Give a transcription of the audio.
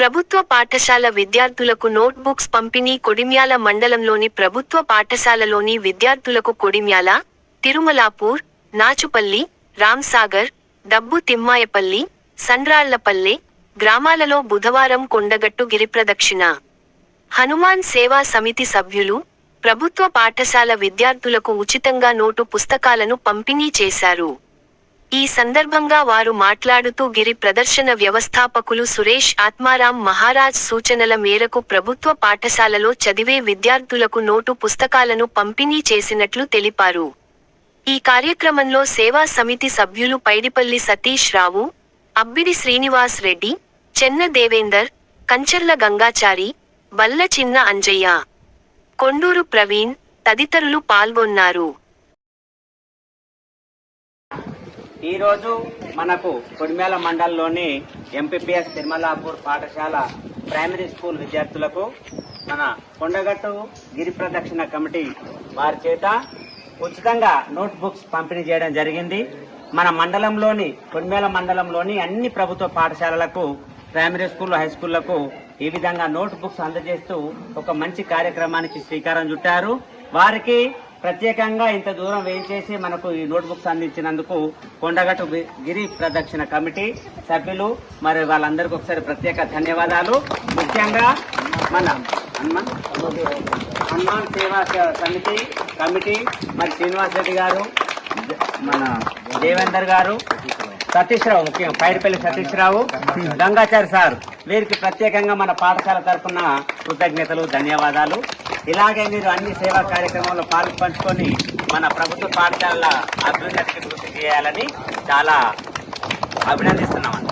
ప్రభుత్వ పాఠశాల విద్యార్థులకు నోట్బుక్స్ పంపిణీ కొడిమ్యాల మండలంలోని ప్రభుత్వ పాఠశాలలోని విద్యార్థులకు కొడిమ్యాల తిరుమలాపూర్ నాచుపల్లి రామ్సాగర్ డబ్బు తిమ్మాయపల్లి సండ్రాళ్ళపల్లె గ్రామాలలో బుధవారం కొండగట్టు గిరిప్రదక్షిణ. హనుమాన్ సేవా సమితి సభ్యులు ప్రభుత్వ పాఠశాల విద్యార్థులకు ఉచితంగా నోటు పుస్తకాలను పంపిణీ చేశారు. ఈ సందర్భంగా వారు మాట్లాడుతూ గిరి ప్రదర్శన వ్యవస్థాపకులు సురేష్ ఆత్మారాం మహారాజ్ సూచనల మేరకు ప్రభుత్వ పాఠశాలలో చదివే విద్యార్థులకు నోటు పుస్తకాలను పంపిణీ చేసినట్లు తెలిపారు. ఈ కార్యక్రమంలో సేవా సమితి సభ్యులు పైడిపల్లి సతీష్ రావు అబ్బిడి శ్రీనివాస్ రెడ్డి చెన్న దేవేందర్ కంచర్ల గంగాచారి బల్ల చిన్న అంజయ్య కొండూరు ప్రవీణ్ తదితరులు పాల్గొన్నారు. ఈరోజు మనకు కొడిమేల మండలంలోని ఎంపీపీఎస్ తిరుమలాపూర్ పాఠశాల ప్రైమరీ స్కూల్ విద్యార్థులకు మన కొండగట్టు గిరి ప్రదక్షిణ కమిటీ వారి చేత ఉచితంగా నోట్ బుక్స్ పంపిణీ చేయడం జరిగింది. మన మండలంలోని కొడిమేల మండలంలోని అన్ని ప్రభుత్వ పాఠశాలలకు ప్రైమరీ స్కూల్ హై స్కూళ్ళకు ఈ విధంగా నోట్ బుక్స్ అందజేస్తూ ఒక మంచి కార్యక్రమానికి శ్రీకారం చుట్టారు. వారికి ప్రత్యేకంగా ఇంత దూరం వేయించేసి మనకు ఈ నోట్బుక్స్ అందించినందుకు కొండగట్టు గిరి ప్రదక్షిణ కమిటీ సభ్యులు మరి వాళ్ళందరికీ ఒకసారి ప్రత్యేక ధన్యవాదాలు. ముఖ్యంగా మన హనుమాన్ హనుమాన్ సేవా సమితి కమిటీ మరి శ్రీనివాస్ రెడ్డి గారు మన దేవేందర్ గారు సతీష్ రావు ముఖ్యం పైడిపల్లి సతీష్ రావు గంగాచారి సార్ వీరికి ప్రత్యేకంగా మన పాఠశాల తరఫున కృతజ్ఞతలు ధన్యవాదాలు. ఇలాగే మీరు అన్ని సేవా కార్యక్రమాల్లో పాలు పంచుకొని మన ప్రభుత్వ పాఠశాలల అభివృద్ధికి కృషి చేయాలని చాలా అభినందిస్తున్నామండి.